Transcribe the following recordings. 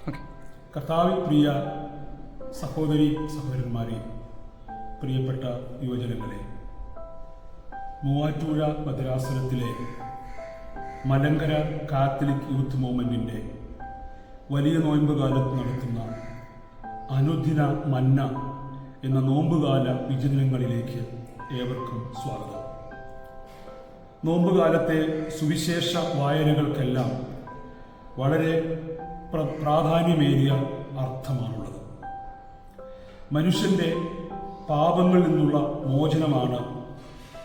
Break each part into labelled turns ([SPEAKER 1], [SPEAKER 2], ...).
[SPEAKER 1] Okay
[SPEAKER 2] കർത്താവിൽ പ്രിയ സഹോദരി സഹോദരന്മാരെ പ്രിയപ്പെട്ട യുവജനങ്ങളെ മൂവാറ്റുപുഴ ഭദ്രാസനത്തിലെ മലങ്കര കാത്തലിക് യൂത്ത് മൂവ്മെന്റിന്റെ വലിയ നോയമ്പ് കാലത്ത് നടത്തുന്ന അനുദിന മന്ന എന്ന നോമ്പുകാല വിചിന്തനങ്ങളിലേക്ക് ഏവർക്കും സ്വാഗതം. നോമ്പുകാലത്തെ സുവിശേഷ വായനകൾക്കെല്ലാം വളരെ പ്രാധാന്യമേറിയ അർത്ഥമാണുള്ളത്. മനുഷ്യന്റെ പാപങ്ങളിൽ നിന്നുള്ള മോചനമാണ്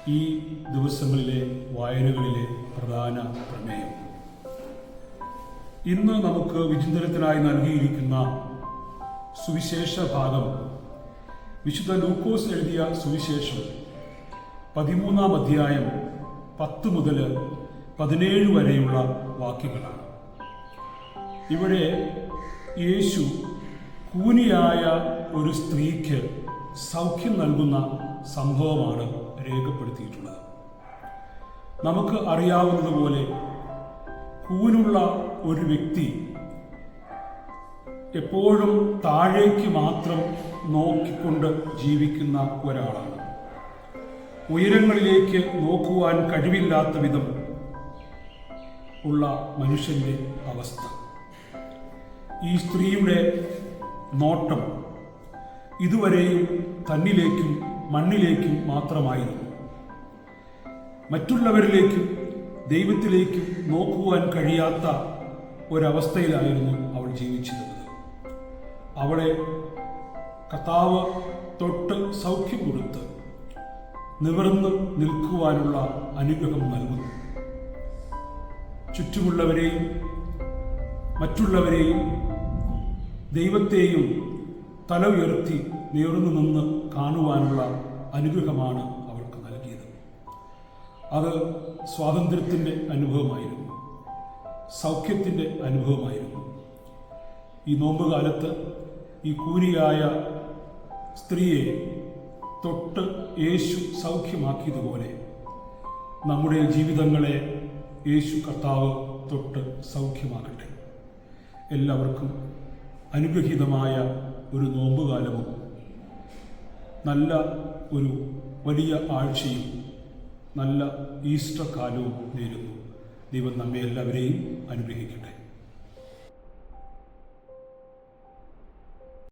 [SPEAKER 2] ഈ ദിവസങ്ങളിലെ വായനകളിലെ പ്രധാന പ്രമേയം. ഇന്ന് നമുക്ക് വിചിന്തനത്തിനായി നൽകിയിരിക്കുന്ന സുവിശേഷ ഭാഗം. വിശുദ്ധ ലൂക്കോസ് എഴുതിയ സുവിശേഷം പതിമൂന്നാം അധ്യായം പത്ത് മുതൽ പതിനേഴ് വരെയുള്ള വാക്യങ്ങളാണ്. ഇവിടെ യേശു കൂനിയായ ഒരു സ്ത്രീക്ക് സൗഖ്യം നൽകുന്ന സംഭവമാണ് രേഖപ്പെടുത്തിയിട്ടുള്ളത്. നമുക്ക് അറിയാവുന്നതുപോലെ കൂനുള്ള ഒരു വ്യക്തി എപ്പോഴും താഴേക്ക് മാത്രം നോക്കിക്കൊണ്ട് ജീവിക്കുന്ന ഒരാളാണ്. ഉയരങ്ങളിലേക്ക് നോക്കുവാൻ കഴിവില്ലാത്ത വിധം ഉള്ള മനുഷ്യന്റെ അവസ്ഥ. ഈ സ്ത്രീയുടെ നോട്ടം ഇതുവരെയും തന്നിലേക്കും മണ്ണിലേക്കും മാത്രമായിരുന്നു. മറ്റുള്ളവരിലേക്കും ദൈവത്തിലേക്കും നോക്കുവാൻ കഴിയാത്ത ഒരവസ്ഥയിലായിരുന്നു അവൾ ജീവിച്ചിരുന്നത്. അവളെ കർത്താവ് തൊട്ട് സൗഖ്യം കൊടുത്ത് നിവർന്ന് നിൽക്കുവാനുള്ള അനുഗ്രഹം നൽകുന്നു. ചുറ്റുമുള്ളവരെയും മറ്റുള്ളവരെയും ദൈവത്തെയും തല ഉയർത്തി നേർന്നു നിന്ന് കാണുവാനുള്ള അനുഗ്രഹമാണ് അത് സ്വാതന്ത്ര്യത്തിന്റെ അനുഭവമായിരുന്നു. സൗഖ്യത്തിന്റെ അനുഭവമായിരുന്നു. ഈ നോമ്പ് നോമ്പുകാലത്ത് ഈ കൂരിയായ സ്ത്രീയെ തൊട്ട് യേശു സൗഖ്യമാക്കിയതുപോലെ നമ്മുടെ ജീവിതങ്ങളെ യേശു കർത്താവ് തൊട്ട് സൗഖ്യമാക്കട്ടെ. എല്ലാവർക്കും അനുഗ്രഹീതമായ ഒരു നോമ്പുകാലവും നല്ല ഒരു വലിയ ആഴ്ചയും നല്ല ഈസ്റ്റർ കാലവും നേരുന്നു. ദൈവം നമ്മെ എല്ലാവരെയും അനുഗ്രഹിക്കട്ടെ.